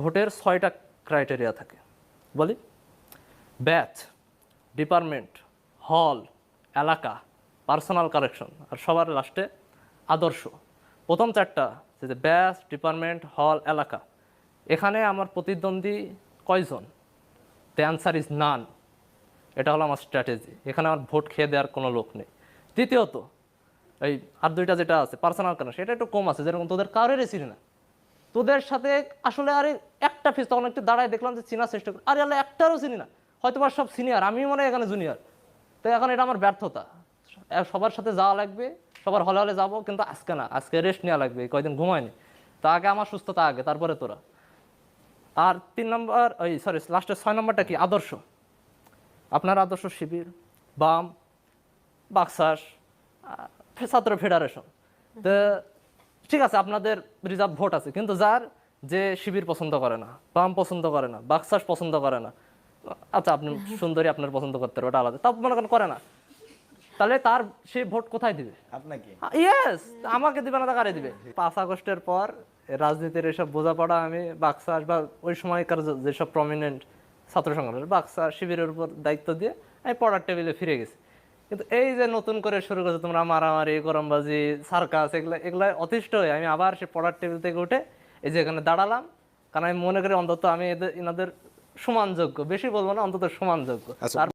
ভোটের ছয়টা ক্রাইটেরিয়া থাকে। বলি? ব্যাচ ডিপার্টমেন্ট হল এলাকা পার্সোনাল কারেকশন আর সবার লাস্টে আদর্শ। প্রথম চারটা, যে ব্যাচ ডিপার্টমেন্ট হল এলাকা। এখানে আমার প্রতিদ্বন্দ্বী কয়জন? দ্য অ্যান্সার ইজ নান এটা হলো আমার স্ট্র্যাটেজি এখানে আমার ভোট খেয়ে দেওয়ার কোনো লোক নেই। দ্বিতীয়ত, এই আর দুইটা যেটা আছে পার্সোনাল কারণ সেটা একটু কম আছে, যেরকম তোদের কারোরই চিনি না। তোদের সাথে আসলে আরে একটা ফিস তখন একটু দাঁড়ায় দেখলাম যে চিনার চেষ্টা করি। আরে আল্লাহ, একটারও চিনি না। হয়তো বা সব সিনিয়র আমি মনে হয় এখানে জুনিয়র তো এখন এটা আমার ব্যর্থতা। সবার সাথে যাওয়া লাগবে, সবার হলে হলে যাব, কিন্তু আজকে না, আজকে রেস্ট নেওয়া লাগবে, কয়দিন ঘুমায়নি। তা আগে আমার সুস্থতা আগে, তারপরে তোরা। আর তিন নম্বর, ওই সরি লাস্টের ছয় নম্বরটা কি? আদর্শ। আপনার আদর্শ শিবির, বাম, বাক্সাস ছাত্র ফেডারেশন তো ঠিক আছে আপনাদের রিজার্ভ ভোট আছে কিন্তু যার যে শিবির পছন্দ করে না বাম পছন্দ করে না বাক্সাস পছন্দ করে না আচ্ছা আপনি সুন্দরী আপনার পছন্দ করতে পারবে ওটা আলাদা তা মনে করেন করে না। তাহলে তার সে ভোট কোথায় দিবে? আপনাকে। ইয়েস আমাকে দিবে না কারে দিবে? পাঁচ আগস্টের পর রাজনীতির এসব বোঝাপড়া আমি বাক্সাস বা ওই সময়কার যেসব প্রমিনেন্ট ছাত্র সংগঠন বাক্সা শিবিরের উপর দায়িত্ব দিয়ে আমি পড়ার টেবিলে ফিরে গেছি। কিন্তু এই যে নতুন করে শুরু করছে তোমরা মারামারি গরমবাজি সার্কাস এগুলো এগুলো অতিষ্ঠ হয়ে আমি আবার সে পড়ার টেবিল থেকে উঠে এই যে এখানে দাঁড়ালাম। কারণ আমি মনে করি অন্তত আমি এদের এনাদের সমানযোগ্য। বেশি বলব না অন্তত সমানযোগ্য। আচ্ছা